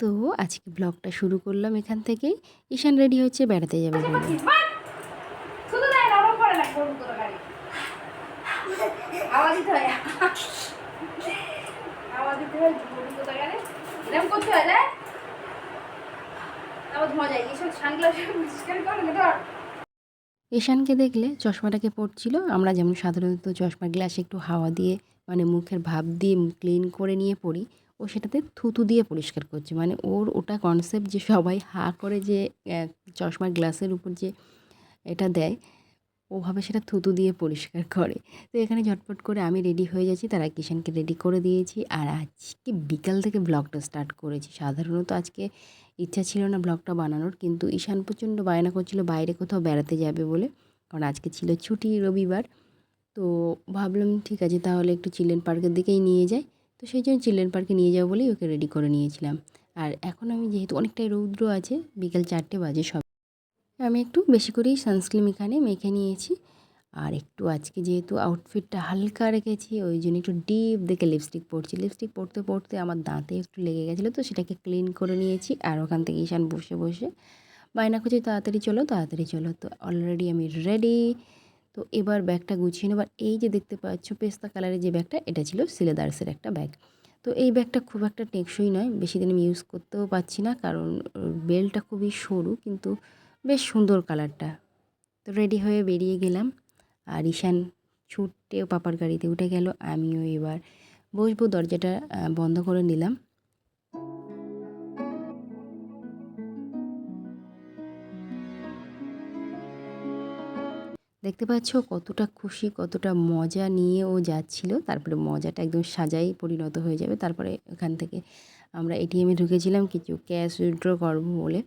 তো আজকে ব্লগটা শুরু করলাম এখান থেকেই। ঈশান রেডি হচ্ছে বেড়াতে যাবে ধর। ঈশানকে দেখলে চশমাটাকে পড়ছিল আমরা যেমন সাধারণত চশমার গ্লাসে একটু হাওয়া দিয়ে মানে মুখের ভাব দিয়ে ক্লিন করে নিয়ে পড়ি ও সেটাতে থুতু দিয়ে পরিষ্কার করছে। মানে ওর ওটা কনসেপ্ট যে সবাই হা করে যে চশমার গ্লাসের উপর যে এটা দেয়, ওভাবে সেটা থুতু দিয়ে পরিষ্কার করে। তো এখানে ঝটপট করে আমি রেডি হয়ে যাচ্ছি, তারা কিষানকে রেডি করে দিয়েছি। আর আজকে বিকাল থেকে ব্লগটা স্টার্ট করেছি। সাধারণত আজকে ইচ্ছা ছিল না ব্লগটা বানানোর, কিন্তু ঈশান প্রচণ্ড বায়না করছিল, বাইরে কোথাও বেড়াতে যাবে বলে। কারণ আজকে ছিল ছুটি রবিবার। তো ভাবলাম, ঠিক আছে, তাহলে একটু চিলড্রেন পার্কের দিকেই নিয়ে যাই। তো সেই জন্য চিলড্রেন পার্কে নিয়ে যাব বলেই ওকে রেডি করে নিয়েছিলাম। আর এখন আমি যেহেতু অনেকটাই রৌদ্র আছে, বিকেল চারটে বাজে সব। আমি একটু বেশি করেই সানস্ক্রিম এখানে মেখে নিয়েছি। আর একটু আজকে যেহেতু আউটফিটটা হালকা রেখেছি, ওই জন্য একটু ডিপ দেখে লিপস্টিক পরছি। লিপস্টিক পরতে পরতে আমার দাঁতে একটু লেগে গেছিল তো সেটাকে ক্লিন করে নিয়েছি আর ওখান থেকে ঈশান বসে বসে। বায়না করছি তাড়াতাড়ি চলো তাড়াতাড়ি চলো। তো অলরেডি আমি রেডি তো এবার ব্যাগটা গুছিয়ে নেবার। এই যে দেখতে পাচ্ছ, পেস্তা কালারের যে ব্যাগটা, এটা ছিল সিলেদার্সের একটা ব্যাগ। তো এই ব্যাগটা খুব একটা টেকসই নয়, বেশি দিন আমি ইউজ করতেও পারছি না, কারণ বেলটা খুবই সরু, কিন্তু বেশ সুন্দর কালারটা। তো রেডি হয়ে বেরিয়ে গেলাম, আর ঈশান ছুটে পাপার গাড়িতে উঠে গেল। আমিও এবার বসবো, দরজাটা বন্ধ করে নিলাম। দেখতে পাচ্ছ কতটা খুশি, কতটা মজা নিয়ে ও যাচ্ছিল। তারপরে মজাটা একদম সাজাই পরিণত হয়ে যাবে। তারপরে ওখান থেকে আমরা এটিএমে ঢুকেছিলাম কিছু ক্যাশ উইথড্র করব বলে।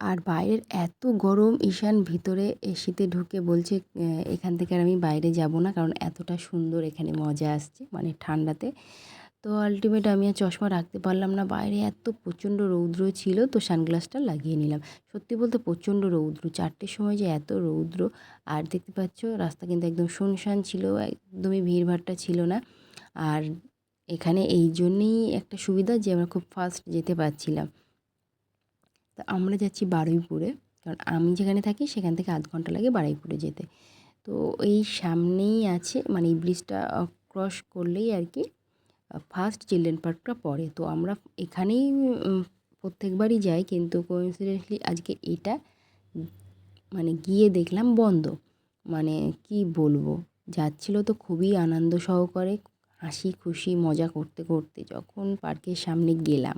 আর বাইরের এত গরম, ঈশান ভিতরে এসিতে ঢুকে বলছে এখান থেকে আর আমি বাইরে যাব না কারণ এতটা সুন্দর এখানে মজা আসছে মানে ঠান্ডাতে। তো আলটিমেট আমি আর চশমা রাখতে পারলাম না। বাইরে এত প্রচণ্ড রৌদ্র ছিল তো সানগ্লাসটা লাগিয়ে নিলাম। সত্যি বলতে প্রচণ্ড রৌদ্র, চারটের সময় যে এত রৌদ্র। আর দেখতে পাচ্ছ, রাস্তা কিন্তু একদম শুনশান ছিল, একদমই ভিড়ভাড়টা ছিল না। আর এখানে এই জন্যেই একটা সুবিধা যে আমরা খুব ফাস্ট যেতে পারছিলাম। তা আমরা যাচ্ছি বারুইপুরে, কারণ আমি যেখানে থাকি সেখান থেকে আধ ঘণ্টা লাগে বারুইপুরে যেতে। তো এই সামনেই আছে মানে এই ব্রিজটা ক্রস করলেই আর কি ফার্স্ট চিলড্রেন পার্কটা পড়ে তো আমরা এখানেই প্রত্যেকবারই যাই, কিন্তু কোইন্সিডেন্টলি আজকে এটা মানে গিয়ে দেখলাম বন্ধ। মানে কি বলব, যাচ্ছিল তো খুবই আনন্দ সহকারে, হাসি খুশি, মজা করতে করতে যখন পার্কের সামনে গেলাম,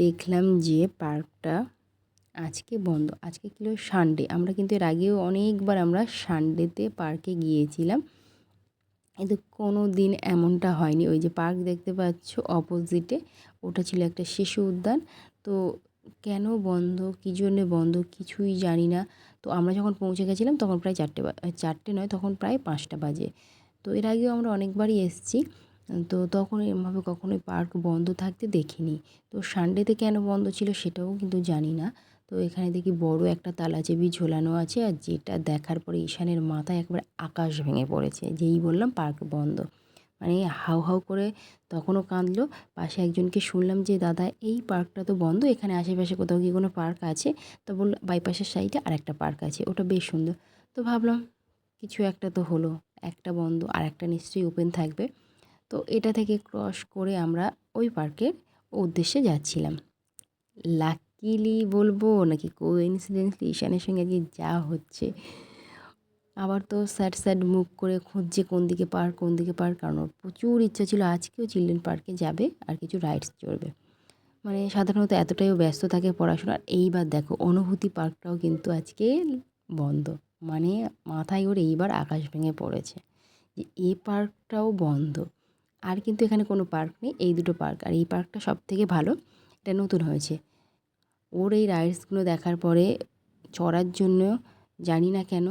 দেখলাম যে পার্কটা আজকে বন্ধ। আজকে ছিল সানডে আমরা কিন্তু এর আগেও অনেকবার আমরা সানডেতে পার্কে গিয়েছিলাম। কিন্তু কোনো দিন এমনটা হয়নি। ওই যে পার্ক দেখতে পাচ্ছ অপোজিটে ওটা ছিল একটা শিশু উদ্যান। তো কেন বন্ধ? কী জন্যে বন্ধ? কিছুই জানি না। তো আমরা যখন পৌঁছে গেছিলাম তখন প্রায় চারটে চারটে নয়, তখন প্রায় পাঁচটা বাজে। তো এর আগেও আমরা অনেকবারই এসেছি। তো তখন এভাবে কখনোই পার্ক বন্ধ থাকতে দেখিনি। তো সানডেতে কেন বন্ধ ছিল সেটাও কিন্তু জানি না। তো এখানে দেখি বড় একটা তালাচেবি ঝোলানো আছে আর যেটা দেখার পরে ঈশানের মাথায় একবার আকাশ ভেঙে পড়েছে, যেই বললাম পার্ক বন্ধ। মানে হাউ হাউ করে তখনও কাঁদলো। পাশে একজনকে শুনলাম যে, দাদা, এই পার্কটা তো বন্ধ, এখানে আশেপাশে কোথাও কি কোনো পার্ক আছে? তো বলল, বাইপাসের সাইডে আর একটা পার্ক আছে, ওটা বেশ সুন্দর। তো ভাবলাম, কিছু একটা তো হলো, একটা বন্ধ আর একটা নিশ্চয়ই ওপেন থাকবে। তো এটা থেকে ক্রস করে আমরা ওই পার্কের উদ্দেশ্যে যাচ্ছিলাম। লাকিলি বলব নাকি কোইন্সিডেন্টলি ঈশানের সঙ্গে আজকে যা হচ্ছে। আবার তো স্যাড স্যাড মুখ করে খুঁজছে কোন দিকে পার্ক কোন দিকে পার্ক কারণ ওর প্রচুর ইচ্ছা ছিল আজকেও চিলড্রেন পার্কে যাবে আর কিছু রাইডস চড়বে। মানে সাধারণত এতটাইও ব্যস্ত থাকে পড়াশোনার, এইবার দেখো অনুভূতি পার্কটাও কিন্তু আজকে বন্ধ। মানে মাথায় ওর এইবার আকাশ ভেঙে পড়েছে যে এই পার্কটাও বন্ধ। আর কিন্তু এখানে কোনো পার্ক নেই, এই দুটো পার্ক। আর এই পার্কটা সব থেকে ভালো, এটা নতুন হয়েছে। ওর এই রাইডসগুলো দেখার পরে চড়ার জন্য জানি না কেন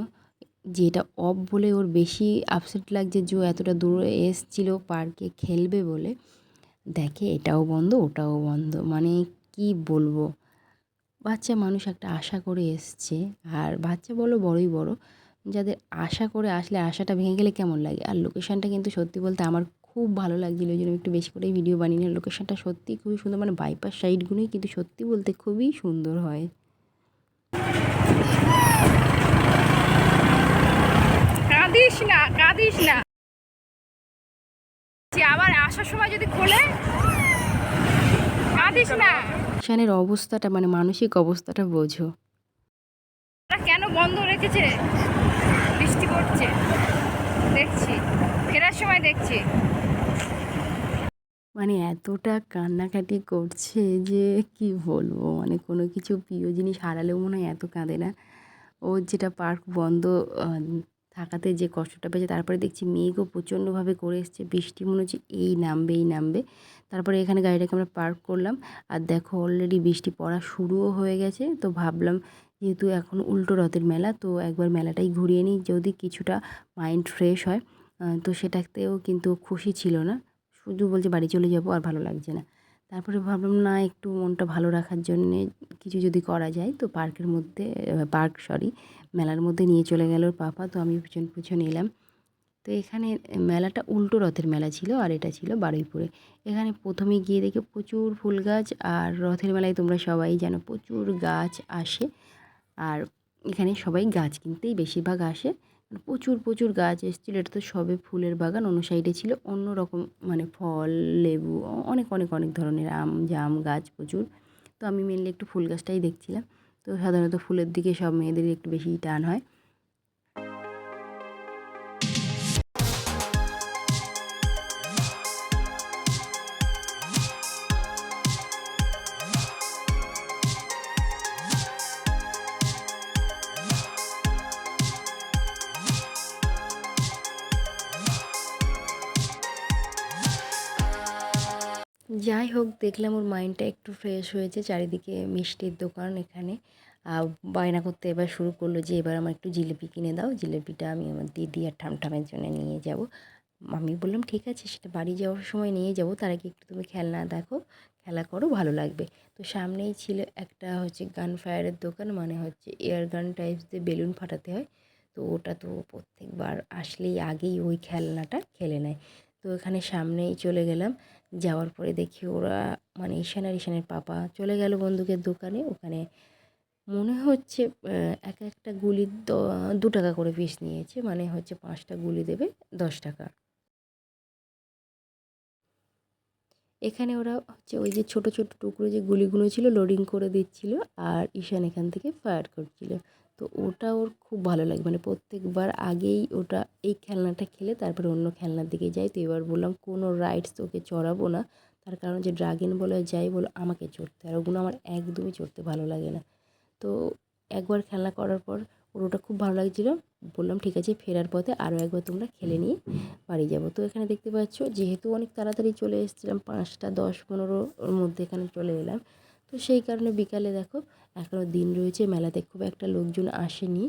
যে এটা অফ বলে ওর বেশি আপসেট লাগছে যে এতটা দূরে এসছিল, পার্কে খেলবে বলে, দেখে এটাও বন্ধ, ওটাও বন্ধ। মানে কি বলব? বাচ্চা মানুষ একটা আশা করে এসছে। আর বাচ্চা বলো বড়ই বড়, যাদের আশা করে আসলে আশাটা ভেঙে গেলে কেমন লাগে? আর লোকেশানটা কিন্তু সত্যি বলতে আমার খুব ভালো লাগছিল ওই জন্য একটু বেশি করেই ভিডিও বানিয়ে নিলাম। লোকেশনটা সত্যিই খুবই সুন্দর মানে বাইপাস সাইডগুলোই কিন্তু সত্যি বলতে খুবই সুন্দর হয়। কাঁদিস না কাঁদিস না। আবার আসার সময় যদি খোলে কাঁদিস না। ঈশানের অবস্থাটা মানে মানসিক অবস্থাটা বোঝো। কেন বন্ধ রেখেছে? বৃষ্টি পড়ছে। দেখছি। ফেরার সময় দেখছি। মানে এতটা কান্নাকাটি করছে যে কি বলব? মানে কোনো কিছু প্রিয় জিনিস হারালেও মনে হয় এত কাঁদে না। ও যেটা পার্ক বন্ধ থাকাতে যে কষ্টটা পেয়েছে, তারপরে দেখছি মেঘও প্রচণ্ডভাবে করে এসছে, বৃষ্টি মনে হচ্ছে এই নামবে এই নামবে। তারপরে এখানে গাড়িটাকে আমরা পার্ক করলাম। আর দেখো অলরেডি বৃষ্টি পড়া শুরুও হয়ে গেছে, তো ভাবলাম যেহেতু এখন উল্টো রথের মেলা, তো একবার মেলাটাই ঘুরিয়ে নিই, যদি কিছুটা মাইন্ড ফ্রেশ হয় তো সেটাতেও কিন্তু খুশি ছিল না। শুধু বলছে বাড়ি চলে যাব আর ভালো লাগছে না। তারপরে ভাবলাম, না, একটু মনটা ভালো রাখার জন্যে কিছু যদি করা যায়, তো পার্কের মধ্যে পার্ক, সরি, মেলার মধ্যে নিয়ে চলে গেল পাপা, তো আমি পিছন পিছন এলাম। তো এখানে মেলাটা উল্টো রথের মেলা ছিল আর এটা ছিল বারুইপুরে। এখানে প্রথমে গিয়ে দেখে প্রচুর ফুল গাছ আর রথের মেলায় তোমরা সবাই জানো প্রচুর গাছ আসে। আর এখানে সবাই গাছ কিনতেই বেশিরভাগ আসে। প্রচুর প্রচুর গাছ এসেছিল। এটা তো সবে ফুলের বাগান, অন্য সাইডে ছিল অন্য রকম মানে ফল, লেবু অনেক অনেক অনেক ধরনের আম, জাম গাছ প্রচুর। তো আমি মেনলি একটু ফুল গাছটাই দেখছিলাম। তো সাধারণত ফুলের দিকে সব মেয়েদের একটু বেশি টান হয়। যাই হোক, দেখলাম ওর মাইন্ডটা একটু ফ্রেশ হয়েছে চারিদিকে মিষ্টির দোকান এখানে। বায়না করতে এবার শুরু করল যে, এবার আমার একটু জিলিপি কিনে দাও। জিলিপিটা আমি আমার দিদি আর ঠামঠামের জন্য নিয়ে যাব। আমি বললাম, ঠিক আছে, সেটা বাড়ি যাওয়ার সময় নিয়ে যাব। তার আগে একটু তুমি খেলনা দেখো, খেলা করো, ভালো লাগবে। তো সামনেই ছিল একটা হচ্ছে গান ফায়ারের দোকান মানে হচ্ছে এয়ার গান টাইপস দিয়ে বেলুন ফাটাতে হয়। তো ওটা তো প্রত্যেকবার আসলেই আগেই ওই খেলনাটা খেলে নেয়। তো এখানে সামনেই চলে গেলাম। যাওয়ার পরে দেখি ওরা মানে ঈশান আর ঈশানের পাপা চলে গেল বন্দুকের দোকানে। ওখানে মনে হচ্ছে এক একটা গুলি দ- টাকা করে পিস নিয়েছে। মানে হচ্ছে পাঁচটা গুলি দেবে, দশ টাকা। এখানে ওরা হচ্ছে ওই যে ছোট ছোট টুকরো যে গুলিগুলো ছিল লোডিং করে দিচ্ছিল, আর ঈশান এখান থেকে ফায়ার করছিল। তো ওটা ওর খুব ভালো লাগে। মানে প্রত্যেকবার আগেই ওটা এই খেলনাটা খেলে তারপরে অন্য খেলনার দিকে যায় তো এবার বললাম, কোনো রাইডস ওকে চড়াবো না। তার কারণ যে ড্রাগন বলে যাই বলো, আমাকে চড়তে। আর ওগুলো আমার একদমই চড়তে ভালো লাগে না। তো একবার খেলনা করার পর ওর ওটা খুব ভালো লাগছিল। বললাম, ঠিক আছে, ফেরার পথে আরও একবার তোমরা খেলে নিয়ে বাড়ি যাব। তো এখানে দেখতে পাচ্ছ, যেহেতু অনেক তাড়াতাড়ি চলে এসেছিলাম, পাঁচটা দশ পনেরো ওর মধ্যে এখানে চলে এলাম। তো সেই কারণে বিকালে দেখো এখনও দিন রয়েছে, মেলাতে খুব একটা লোকজন আসেনি।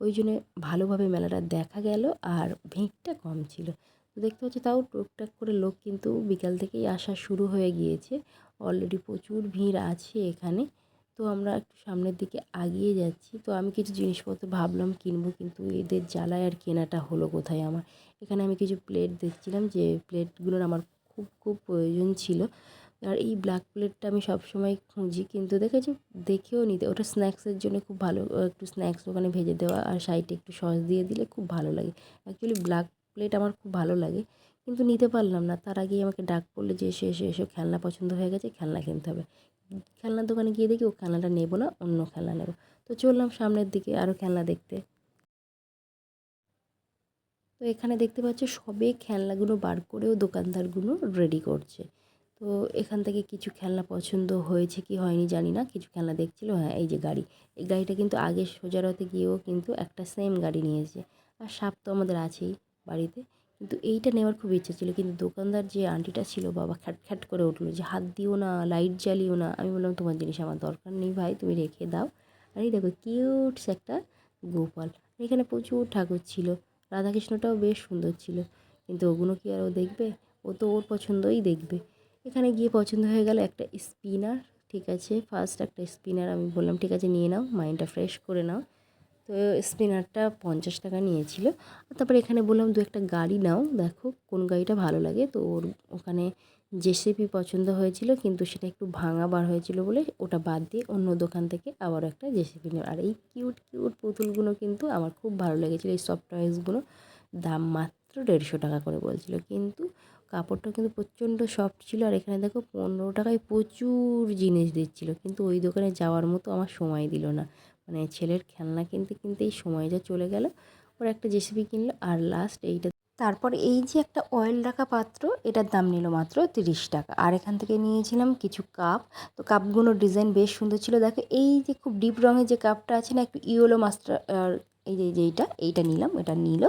ওই জন্য ভালোভাবে মেলাটা দেখা গেল আর ভিড়টা কম ছিল। তো দেখতে পাচ্ছি তাও টুকটাক করে লোক কিন্তু বিকাল থেকেই আসা শুরু হয়ে গিয়েছে। অলরেডি প্রচুর ভিড় আছে এখানে। তো আমরা একটু সামনের দিকে আগিয়ে যাচ্ছি। তো আমি কিছু জিনিসপত্র ভাবলাম কিনবো কিন্তু এদের জ্বালায় আর কেনাটা হলো কোথায় আমার। এখানে আমি কিছু প্লেট দেখছিলাম যে প্লেটগুলোর আমার খুব খুব প্রয়োজন ছিল। আর এই ব্ল্যাক প্লেটটা আমি সবসময় খুঁজি, কিন্তু দেখেছি দেখেও নিতে। ওটা স্ন্যাক্সের জন্য খুব ভালো একটু স্ন্যাক্স ওখানে ভেজে দেওয়া আর সাইডে একটু সস দিয়ে দিলে খুব ভালো লাগে। অ্যাকচুয়ালি ব্ল্যাক প্লেট আমার খুব ভালো লাগে, কিন্তু নিতে পারলাম না। তার আগেই আমাকে ডাক পড়ল যে, এসে এসে এসে, খেলনা পছন্দ হয়ে গেছে, খেলনা কিনতে হবে। খেলনার দোকানে গিয়ে দেখি ও খেলনাটা নেব না, অন্য খেলনা নেব। তো চললাম সামনের দিকে আরও খেলনা দেখতে। তো এখানে দেখতে পাচ্ছ সবে খেলনাগুলো বার করেও দোকানদারগুলো রেডি করছে। তো এখান থেকে কিছু খেলনা পছন্দ হয়েছে কি হয়নি জানি না, কিছু খেলনা দেখছিল হ্যাঁ এই যে গাড়ি। এই গাড়িটা কিন্তু আগে সোজারতে গিয়েও কিন্তু একটা সেম গাড়ি নিয়েছে। আর সাপ তো আমাদের আছেই বাড়িতে। কিন্তু এইটা নেওয়ার খুব ইচ্ছা ছিল, কিন্তু দোকানদার যে আন্টিটা ছিল, বাবা খ্যাট খ্যাট করে উঠল যে, হাত দিও না লাইট জ্বালিও না। আমি বললাম, তোমার জিনিস আমার দরকার নেই ভাই, তুমি রেখে দাও। আর এই দেখো কিউটস একটা গোপাল। এখানে প্রচুর ঠাকুর ছিল। রাধাকৃষ্ণটাও বেশ সুন্দর ছিল। কিন্তু ওগুলো কি আর ও দেখবে? ও তো ওর পছন্দই দেখবে। এখানে গিয়ে পছন্দ হয়ে গেল একটা স্পিনার ঠিক আছে? ফার্স্ট একটা স্পিনার আমি বললাম, ঠিক আছে, নিয়ে নাও মাইন্ডটা ফ্রেশ করে নাও। তো স্পিনারটা পঞ্চাশ টাকা নিয়েছিল। তারপরে এখানে বললাম, দু একটা গাড়ি নাও, দেখো কোন গাড়িটা ভালো লাগে। তো ওর ওখানে জেসিপি পছন্দ হয়েছিল, কিন্তু সেটা একটু ভাঙা বার হয়েছিল বলে ওটা বাদ দিয়ে অন্য দোকান থেকে আবার একটা জেসিপি নিল আর এই কিউট কিউট পুতুলগুলো কিন্তু আমার খুব ভালো লেগেছিলো, এই সফট টয়েসগুলো দাম মাত্র দেড়শো টাকা করে বলছিল। কিন্তু কাপড়টা কিন্তু প্রচণ্ড সফট ছিল আর এখানে দেখো পনেরো টাকায় প্রচুর জিনিস দিচ্ছিল। কিন্তু ওই দোকানে যাওয়ার মতো আমার সময় দিল না। মানে ছেলের খেলনা কিনতে কিনতেই সময় যা চলে গেল। ওর একটা জেসিপি কিনলো আর লাস্ট এইটা তারপর এই যে একটা অয়েল রাখা পাত্র, এটার দাম নিল মাত্র তিরিশ টাকা। আর এখান থেকে নিয়েছিলাম কিছু কাপ তো কাপগুলোর ডিজাইন বেশ সুন্দর ছিল। দেখো এই যে খুব ডিপ রঙের যে কাপটা আছে না, একটু ইয়েলো মাস্টার এই যে যেইটা এইটা নিলাম, এটা নিল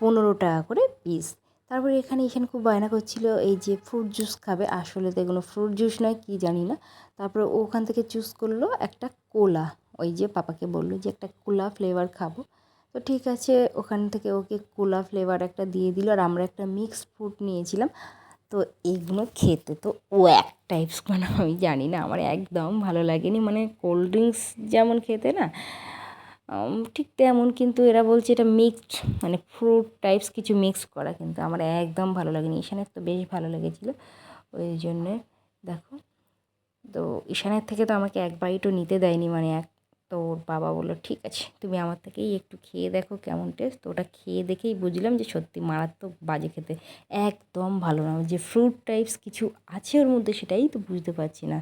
পনেরো টাকা করে পিস তারপরে এখানে এখানে খুব বায়না করছিল এই যে ফ্রুট জুস খাবে। আসলে তো এগুলো ফ্রুট জুস নয়, কি জানি না। তারপরে ওখান থেকে চুজ করল একটা কোলা ওই যে পাপাকে বলল যে একটা কোলা ফ্লেভার খাব। তো ঠিক আছে, ওখান থেকে ওকে কোলা ফ্লেভার একটা দিয়ে দিল। আর আমরা একটা মিক্স ফ্রুট নিয়েছিলাম। তো এগুলো খেতে তো ও এক টাইপস মানে আমি জানি না, আমার একদম ভালো লাগেনি। মানে কোল্ড ড্রিঙ্কস যেমন খেতে না ঠিক তেমন কিন্তু এরা বলছে এটা মিক্সড মানে ফ্রুট টাইপস কিছু মিক্স করা কিন্তু আমার একদম ভালো লাগেনি। ঈশানের তো বেশ ভালো লেগেছিলো, ওই জন্যে দেখো। তো ঈশানের থেকে তো আমাকে এক বাইটও নিতে দেয়নি মানে এক, তো ওর বাবা বলল, ঠিক আছে, তুমি আমার থেকেই একটু খেয়ে দেখো কেমন টেস্ট তো ওটা খেয়ে দেখেই বুঝলাম যে সত্যি মারাত্মক বাজে খেতে। একদম ভালো না, যে ফ্রুট টাইপস কিছু আছে ওর মধ্যে সেটাই তো বুঝতে পারছি না।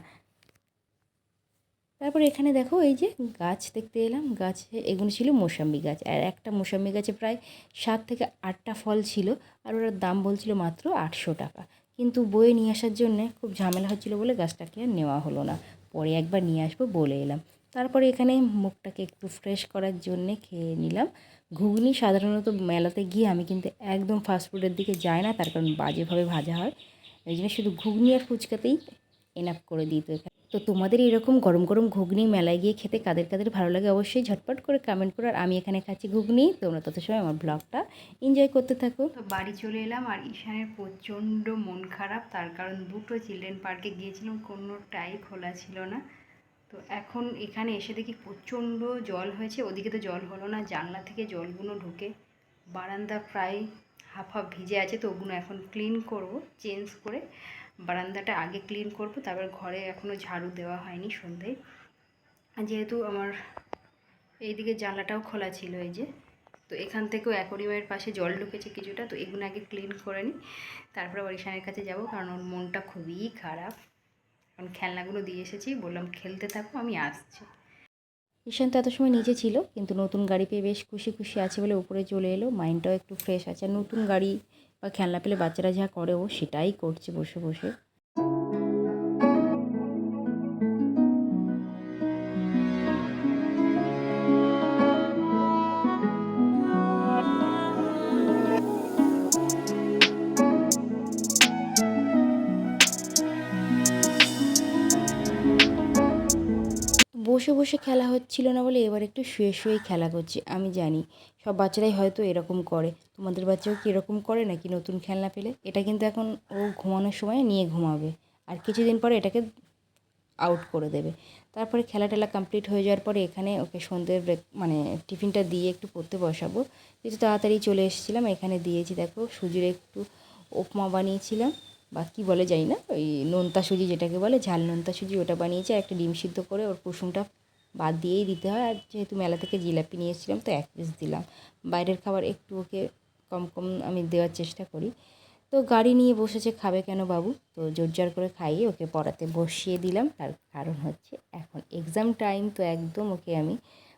তারপর এখানে দেখো এই যে গাছ দেখতে এলাম। গাছে এগুলো ছিল মোসাম্বি গাছ। আর একটা মোসাম্বি গাছে প্রায় সাত থেকে আটটা ফল ছিল আর ওটার দাম বলছিল মাত্র আটশো টাকা। কিন্তু বয়ে নিয়ে আসার জন্যে খুব ঝামেলা হচ্ছিল বলে গাছটাকে আর নেওয়া হলো না। পরে একবার নিয়ে আসব বলে এলাম। তারপরে এখানে মুখটাকে একটু ফ্রেশ করার জন্যে খেয়ে নিলাম। ঘুগনি সাধারণত মেলাতে গিয়ে আমি কিন্তু একদম ফাস্টফুডের দিকে যাই না, তার কারণ বাজেভাবে ভাজা হয়। এই জন্য শুধু ঘুগনি আর ফুচকাতেই এনাফ করে দিই তো এখানে। তো তোমাদের এরকম গরম গরম ঘুগনি মেলায় গিয়ে খেতে কাদের কাদের ভালো লাগে অবশ্যই ঝটপট করে কমেন্ট করো। আর আমি এখানে খাচ্ছি ঘুগনি। তোমরা তত সময় আমার ব্লগটা এনজয় করতে থাকো। তো বাড়ি চলে এলাম আর ঈশানের প্রচণ্ড মন খারাপ। তার কারণ দুটো চিলড্রেন পার্কে গিয়েছিলাম, কোনোটাই খোলা ছিল না। তো এখন এখানে এসে দেখি প্রচণ্ড জল হয়েছে। ওদিকে তো জল হলো না, জানলা থেকে জলগুলো ঢুকে বারান্দা প্রায় হাফ হাফ ভিজে আছে। তো ওগুলো এখন ক্লিন করব চেঞ্জ করে। বারান্দাটা আগে ক্লিন করব, তারপর ঘরে এখনও ঝাড়ু দেওয়া হয়নি সন্ধ্যায় যেহেতু আমার এইদিকে জানলাটাও খোলা ছিল এই যে, তো এখান থেকেও অ্যাকোরিয়ামের পাশে জল ঢুকেছে কিছুটা, তো এগুলো আগে ক্লিন করে নিই তারপরে ওরিশানের কাছে যাব, কারণ ওর মনটা খুবই খারাপ। কারণ খেলনাগুলো দিয়ে এসেছি, বললাম খেলতে থাকো, আমি আসছি। ঈশান তো এত সময় নিচে ছিল, কিন্তু নতুন গাড়ি পেয়ে বেশ খুশি খুশি আছে বলে উপরে চলে এলো, মাইন্ডটাও একটু ফ্রেশ আছে। আর নতুন গাড়ি বা খেলনা পেলে বাচ্চারা যা করে ও সেটাই করছে বসে বসে। বসে বসে খেলা হচ্ছিল না বলে এবার একটু শুয়ে শুয়েই খেলা করছে, আমি জানি। সব বাচ্চারাই হয়তো এরকম করে। তোমাদের বাচ্চাও কি এরকম করে নাকি নতুন খেলনা পেলে? এটা কিন্তু এখন ও ঘুমানোর সময় নিয়ে ঘুমাবে আর কিছুদিন পরে এটাকে আউট করে দেবে। তারপরে খেলা টেলা কমপ্লিট হয়ে যাওয়ার পরে এখানে ওকে সন্ধ্যের ব্রেক মানে টিফিনটা দিয়ে একটু পড়তে বসাবো। একটু তাড়াতাড়ি চলে এসেছিলাম, এখানে দিয়েছি, দেখো, সুজির একটু উপমা বানিয়েছিলাম। বা কী বলে জানি না, ওই নোনতা সুজি যেটাকে বলে, ঝাল নোনতা সুজি ওটা বানিয়েছি, আর একটা ডিম সিদ্ধ করে ওর কুসুমটা বাদ দিয়েই দিতে হয়। আর যেহেতু মেলা থেকে জিলাপি নিয়ে এসেছিলাম, তো এক পিস দিলাম। বাইরের খাবার একটু ওকে কম কম আমি দেওয়ার চেষ্টা করি। তো গাড়ি নিয়ে বসেছে, খাবে কেন বাবু? তো জোরজার করে খাইয়ে ওকে পড়াতে বসিয়ে দিলাম। তার কারণ হচ্ছে এখন এক্সাম টাইম তো একদম ওকে আমি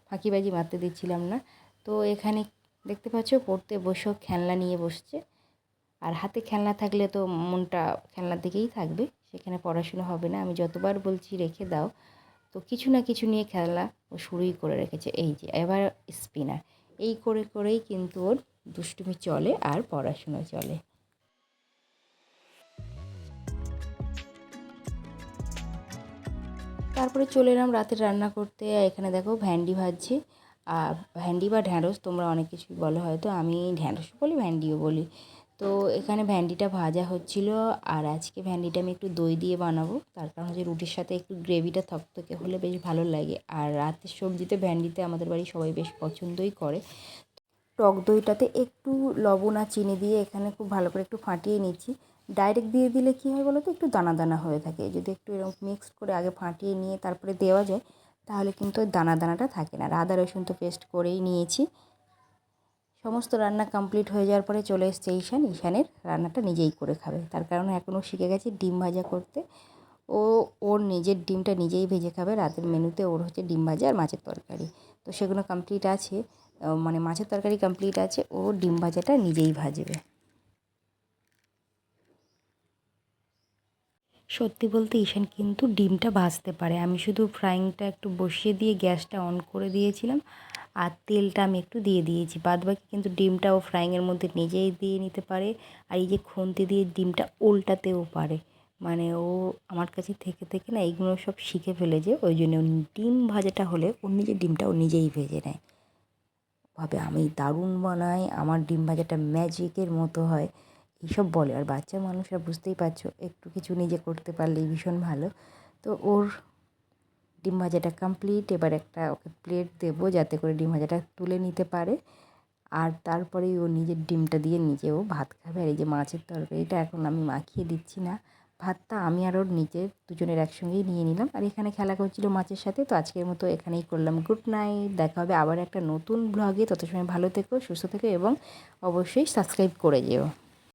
ফাঁকিবাজি মারতে দিচ্ছিলাম না। তো এখানে দেখতে পাচ্ছ, পড়তে বসেও খেলনা নিয়ে বসছে। আর হাতে খেলনা থাকলে তো মনটা খেলনার দিকেই থাকবে, সেখানে পড়াশুনো হবে না। আমি যতবার বলছি রেখে দাও। তো কিছু না কিছু নিয়ে খেলা ও শুরুই করে রেখেছে। এই যে, এবার স্পিনার এই করে করেই কিন্তু ওর দুষ্টুমি চলে আর পড়াশুনো চলে। তারপরে চলে এলাম রাতের রান্না করতে। এখানে দেখো ভ্যান্ডি ভাজছি। আর ভ্যান্ডি বা ঢ্যাঁড়স তোমরা অনেক কিছুই বলো, হয়তো আমি ঢ্যাঁড়স বলি ভ্যান্ডিও বলি। তো এখানে ভ্যান্ডিটা ভাজা হচ্ছিল, আর আজকে ভ্যান্ডিটা আমি একটু দই দিয়ে বানাবো। তার কারণ হচ্ছে রুটির সাথে একটু গ্রেভিটা থকথকে হলে বেশ ভালো লাগে। আর রাতের সবজিতে ভ্যান্ডিতে আমাদের বাড়ি সবাই বেশ পছন্দই করে। টক দইটাতে একটু লবণ আর চিনি দিয়ে এখানে খুব ভালো করে একটু ফাটিয়ে নিচ্ছি। ডাইরেক্ট দিয়ে দিলে কী হয় বলো তো একটু দানা দানা হয়ে থাকে। যদি একটু এরকম মিক্সড করে আগে ফাটিয়ে নিয়ে তারপরে দেওয়া যায়, তাহলে কিন্তু দানা দানাটা থাকে না। আদা রসুন তো পেস্ট করেই নিয়েছি। সমস্ত রান্না কমপ্লিট হয়ে যাওয়ার পরে চলে এসছে ঈশান। ঈশানের রান্নাটা নিজেই করে খাবে। তার কারণ এখনও শিখে গেছে ডিম ভাজা করতে। ও, ওর নিজের ডিমটা নিজেই ভেজে খাবে। রাতের মেনুতে ওর হচ্ছে ডিম ভাজা আর মাছের তরকারি। তো সেগুলো কমপ্লিট আছে। মানে মাছের তরকারি কমপ্লিট আছে। ও ডিম ভাজাটা নিজেই ভাজবে। সত্যি বলতে ঈশান কিন্তু ডিমটা ভাজতে পারে। আমি শুধু ফ্রাইংটা একটু বসিয়ে দিয়ে গ্যাসটা অন করে দিয়েছিলাম। আর তেলটা আমি একটু দিয়ে দিয়েছি। বাদ বাকি কিন্তু ডিমটা ও ফ্রাইংয়ের মধ্যে নিজেই দিয়ে নিতে পারে। আর এই যে খুন্তি দিয়ে ডিমটা উল্টাতেও পারে। মানে ও আমার কাছে থেকে থেকে না এইগুলো সব শিখে ফেলেছে। ওই জন্য ডিম ভাজাটা হলে ওর নিজের ডিমটা ও নিজেই ভেজে নেয়। ভাবে আমি দারুণ বানাই, আমার ডিম ভাজাটা ম্যাজিকের মতো হয়। এইসব বলে। আর বাচ্চা মানুষরা বুঝতেই পারছ, একটু কিছু নিজে করতে পারলেই ভীষণ ভালো। তো ওর ডিম ভাজাটা কমপ্লিট এবার একটা ওকে প্লেট দেবো যাতে করে ডিম ভাজাটা তুলে নিতে পারে। আর তারপরেই ও নিজের ডিমটা দিয়ে নিজেও ভাত খাবে। আর এই যে মাছের তরকারিটা এখন আমি মাখিয়ে দিচ্ছি না। ভাতটা আমি আর ওর নিজের দুজনের একসঙ্গেই নিয়ে নিলাম। আর এখানে খেলা করছিল মাছের সাথে, তো আজকের মতো এখানেই করলাম। গুড নাইট দেখা হবে আবার একটা নতুন ব্লগে তত সময় ভালো থেকো, সুস্থ থেকো এবং অবশ্যই সাবস্ক্রাইব করে যেও।